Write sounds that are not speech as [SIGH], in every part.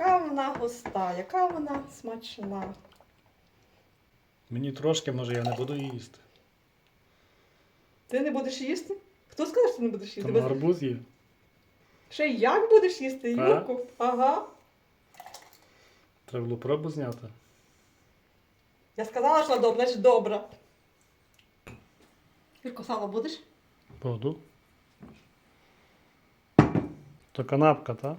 Яка вона густа, яка вона смачна. Мені трошки, може, я не буду їсти. Ти не будеш їсти? Хто сказав, що ти не будеш їсти? Там Без- гарбуз є. Ще й як будеш їсти, Так. Юрку? Ага. Треба було пробу зняти. Я сказала, що добра, значить добра. Юрко, сало будеш? Буду. То канапка, так?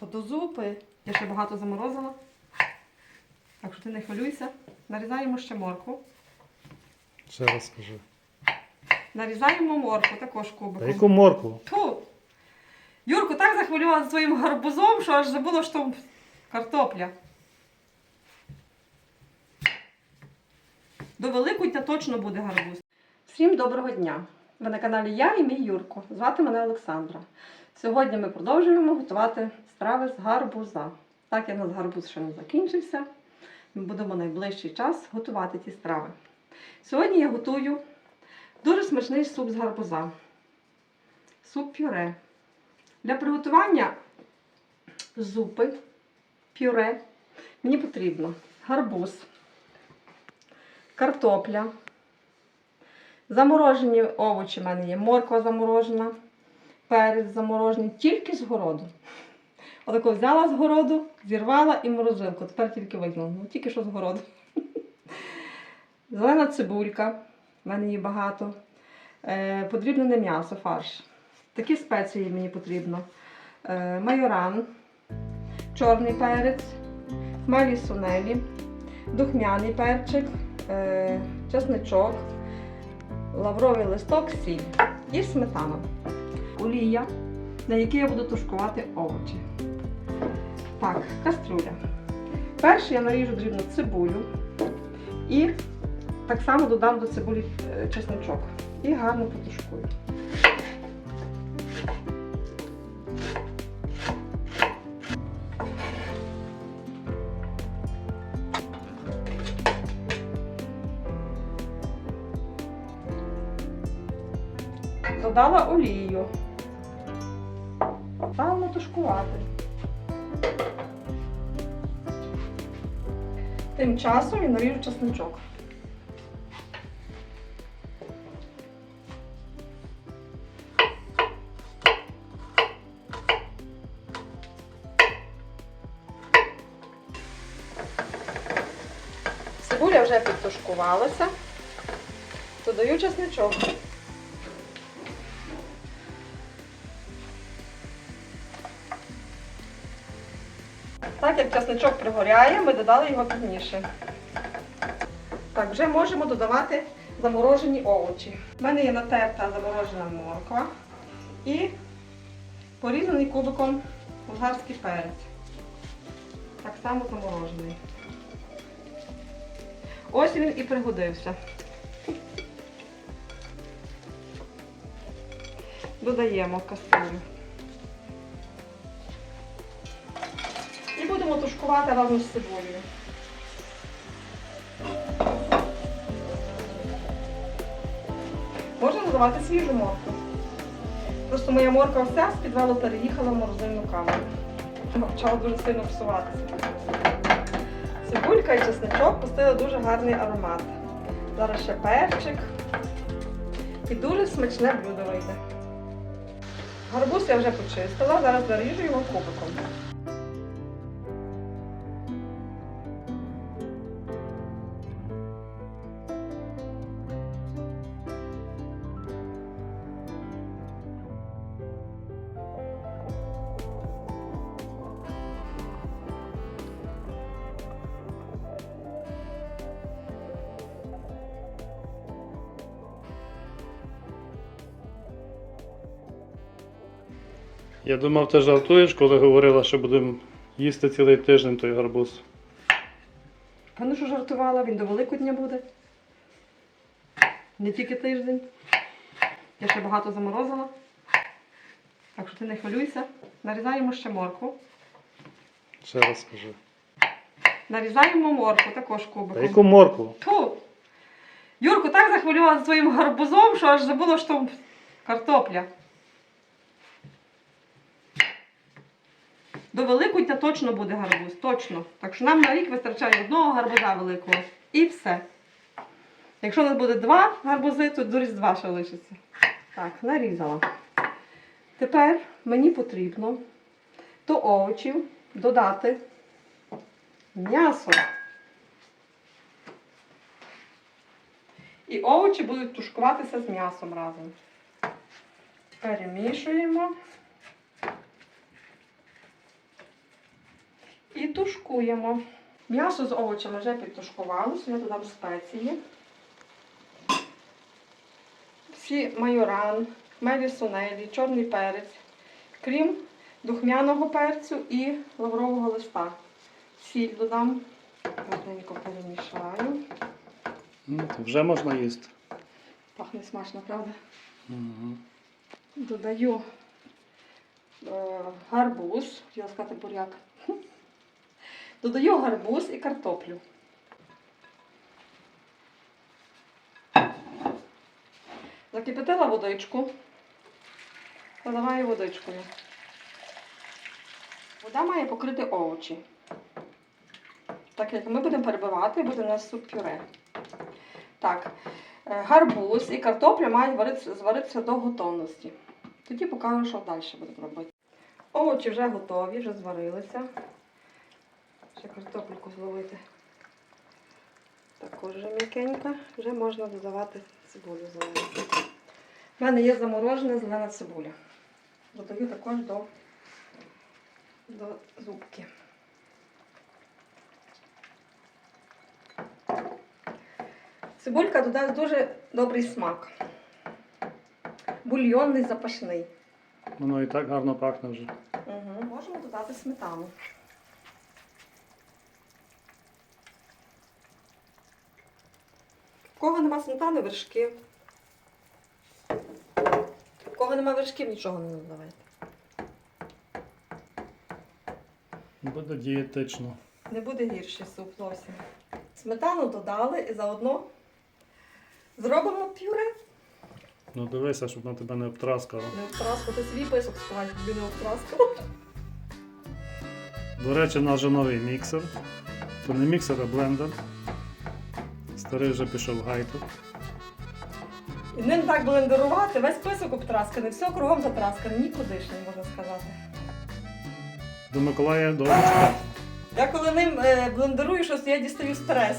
То до зупи. Я ще багато заморозила. Так що ти не хвилюйся. Нарізаємо ще моркву. Ще раз скажи. Нарізаємо моркву також Та яку моркву? Ту. Юрку так захвилювала своїм гарбузом, що аж забула, що там картопля. До Великодня точно буде гарбуз. Всім доброго дня! Ви на каналі Я і мій Юрко. Звати мене Олександра. Сьогодні ми продовжуємо готувати страви з гарбуза. Так як у нас гарбуз ще не закінчився, ми будемо найближчий час готувати ті страви. Сьогодні я готую дуже смачний суп з гарбуза. Суп пюре. Для приготування зупи пюре мені потрібно гарбуз, картопля, заморожені овочі в мене є, морква заморожена, перець заморожений, тільки з городу. Отако взяла з городу, зірвала і морозилку. Тепер тільки викинула. Ну, тільки що з городу. [LAUGHS] Зелена цибулька, в мене її багато. Е, подрібнене м'ясо, фарш. Такі спеції мені потрібно. Е, майоран, чорний перець, хмелі сунелі, духмяний перчик, е, чесничок, лавровий листок, сіль і сметана. Олія, на якій я буду тушкувати овочі. Так, каструля. Перше я наріжу дрібну цибулю і так само додам до цибулі е, чесничок і гарно потушкую. Додала олію. Ставимо тушкувати. Тим часом я наріжу чесничок. Цибуля вже підтушкувалася. Додаю чесничок. Так як чесничок пригоряє, ми додали його пізніше. Так, вже можемо додавати заморожені овочі. У мене є натерта заморожена морква і порізаний кубиком болгарський перець. Так само заморожений. Ось він і пригодився. Додаємо в тушкувати разом з цибулею. Можна додавати свіжу моркву. Просто моя морква вся з підвалу переїхала в морозильну камеру. Почала дуже сильно псуватися. Цибулька і чесничок пустили дуже гарний аромат. Зараз ще перчик. І дуже смачне блюдо вийде. Гарбуз я вже почистила, зараз наріжу його кубиком. Я думав, ти жартуєш, коли говорила, що будемо їсти цілий тиждень той гарбуз. Певно, що жартувала, він до Великодня буде. Не тільки тиждень. Я ще багато заморозила. Так що ти не хвилюйся. Нарізаємо ще моркву. Ще раз скажи. Нарізаємо моркву також Та кубиком. яку моркву? Ту. Юрку так захвилювала своїм гарбузом, що аж забула, що там картопля. До Великодня точно буде гарбуз, точно. Так що нам на рік вистачає одного гарбуза великого. І все. Якщо у нас буде два гарбузи, то до Різдва ще лишиться. Так, нарізала. Тепер мені потрібно до овочів додати м'ясо. І овочі будуть тушкуватися з м'ясом разом. Перемішуємо. І тушкуємо. М'ясо з овочами вже підтушкувалося, я додам спеції. Всі майоран, мелі сунелі, чорний перець, крім духмяного перцю і лаврового листа. Сіль додам, гарненько перемішаю. Ну, то вже можна їсти. Пахне смачно, правда? Угу. Додаю е, гарбуз, хотіла сказати буряк. Додаю гарбуз і картоплю. Закипятила водичку. Заливаю водичкою. Вода має покрити овочі. Так як ми будемо перебивати, буде у нас суп пюре. Так, е, гарбуз і картопля мають варитися, зваритися до готовності. Тоді покажу, що далі будемо робити. Овочі вже готові, вже зварилися. Ще картопельку зловити. Також вже м'якенька. Вже можна додавати цибулю зелену. У мене є заморожена зелена цибуля. Додаю також до, до зубки. Цибулька додасть дуже добрий смак. Бульйонний запашний. Воно і так гарно пахне вже. Угу. Можемо додати сметану. В кого нема сметани, вершки. В кого нема вершків, нічого не додавайте. Буде дієтично. Не буде гірший суп зовсім. Сметану додали і заодно зробимо пюре. Ну дивися, щоб на тебе не обтраскало. Не обтраскав, ти свій писок сховай, тобі не обтраскав. До речі, в нас вже новий міксер. То не міксер, а блендер. Старий вже пішов в гайту. І ним так блендерувати, весь писок обтрасканий, все кругом затраскане, нікудишній, можна сказати. До Миколая чекати. Я коли ним е, блендерую щось, я дістаю стрес.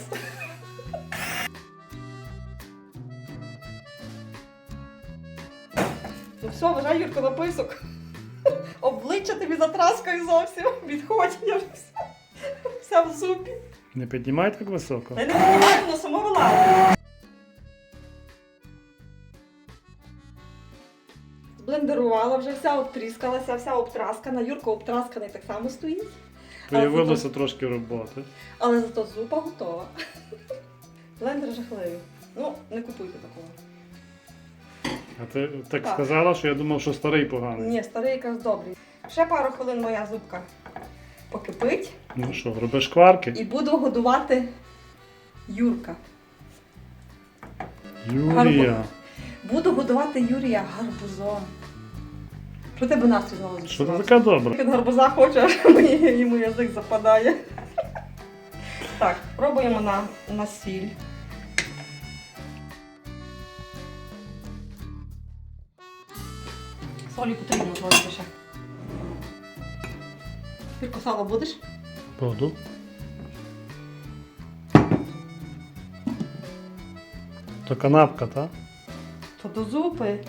Ну все, вважай, Юрко, на писок. Обличчя тобі затраскаю зовсім. Відходь, я вже вся, вся в зубі. Не піднімай так високо. Я не розумію, воно само вилазить. Блендерувала вже вся обтріскалася, вся обтраскана. Юрко обтрасканий так само стоїть. Появилося трошки роботи. Але зато зупа готова. Блендер жахливий. Ну, не купуйте такого. А ти так Так. сказала, що я думав, що старий поганий. Ні, старий якраз добрий. Ще пару хвилин моя зубка покипить Ну що, робиш кварки? і буду годувати Юрка. Юрія. Буду годувати Юрія гарбузом. Що тебе настрій знову Що ти така добра? Він гарбуза хоче, аж мені йому язик западає. Так, пробуємо на, на сіль. Солі потрібно трошки ще. Юрко, сало будеш? Буду. То канапка, так? То до зупи.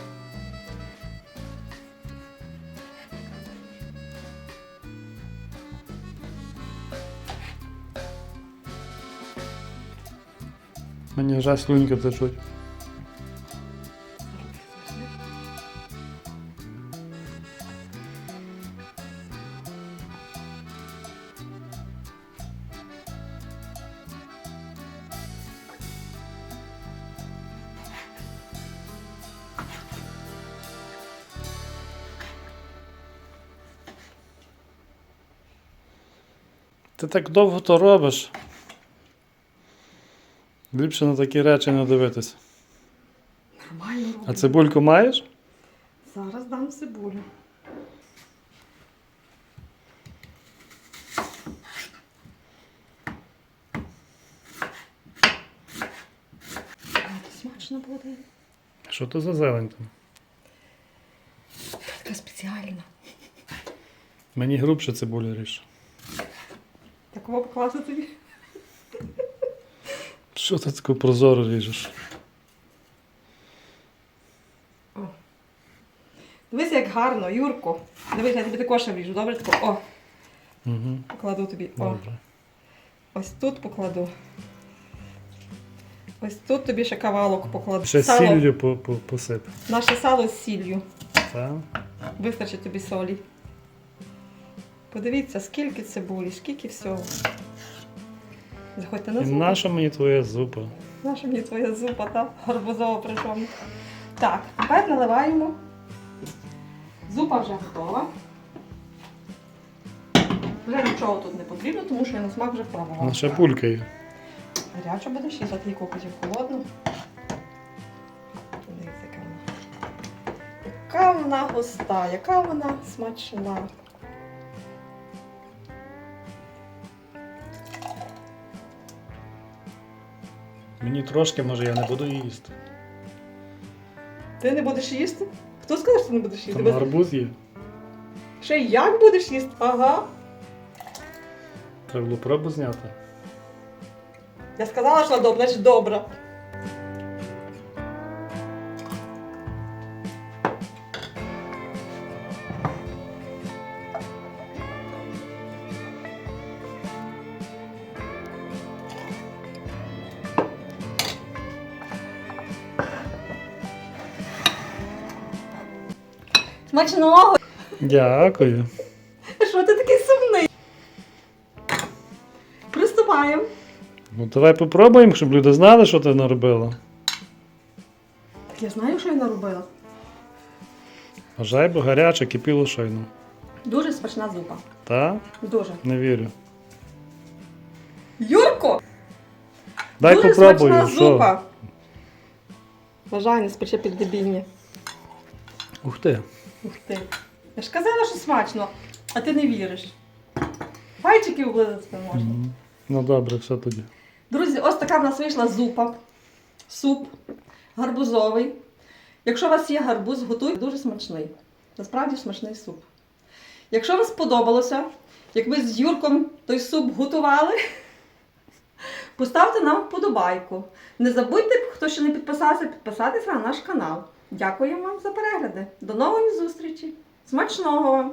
Мені вже слюньки течуть. Ти так довго то робиш. Ліпше на такі речі не дивитися. Нормально роблю. А цибульку маєш? Зараз дам цибулю. Смачно буде. Що то за зелень там? Така спеціальна. Мені грубше цибуля ріж. Такого покласти тобі. Що ти таку прозоро ріжеш? Дивись, як гарно, Юрко. Дивись, я тобі також вріжу, добре? Тако. О, Угу. покладу тобі. О, Добре. ось тут покладу. Ось тут тобі ще кавалок покладу. Ще Сало. сіллю по, по, посип. Наше сало з сіллю. Так? Вистачить тобі солі. Подивіться, скільки цибулі, скільки всього. Заходьте на зупу. наша мені твоя зупа. Наша мені твоя зупа, так? Гарбузова причому. Так, тепер наливаємо. Зупа вже готова. Вже нічого тут не потрібно, тому що я на смак вже пробувала. Вона ще булькає. Гаряча буде ще за тільки хотів холодну. Дивіться, яка вона. Яка вона густа, яка вона смачна. Мені трошки, може, я не буду їсти. Ти не будеш їсти? Хто сказав, що ти не будеш їсти? Там Без- гарбуз є. Ще як будеш їсти? Ага. Треба було пробу зняти. Я сказала, що добре, значить добре. Смачного! Дякую. Що ти такий сумний? Приступаємо. Ну давай попробуємо, щоб люди знали, що ти наробила. Так я знаю, що я наробила. Вважай, бо гаряче, кипіло щойно. Дуже смачна зупа. Та? Дуже. Не вірю. Юрко! Дай Дуже попробую. смачна що? зупа. Вважай, не спече під дебільні. Ух ти. Ух ти. Я ж казала, що смачно, а ти не віриш. Пальчики облизати можна. Мгм. Ну добре, все тоді. Друзі, ось така в нас вийшла зупа. Суп гарбузовий. Якщо у вас є гарбуз, готуйте дуже смачний. Насправді смачний суп. Якщо вам сподобалося, як ви з Юрком той суп готували, [LAUGHS] поставте нам вподобайку. Не забудьте, хто ще не підписався, підписатися на наш канал. Дякуємо вам за перегляди. До нової зустрічі! Смачного вам!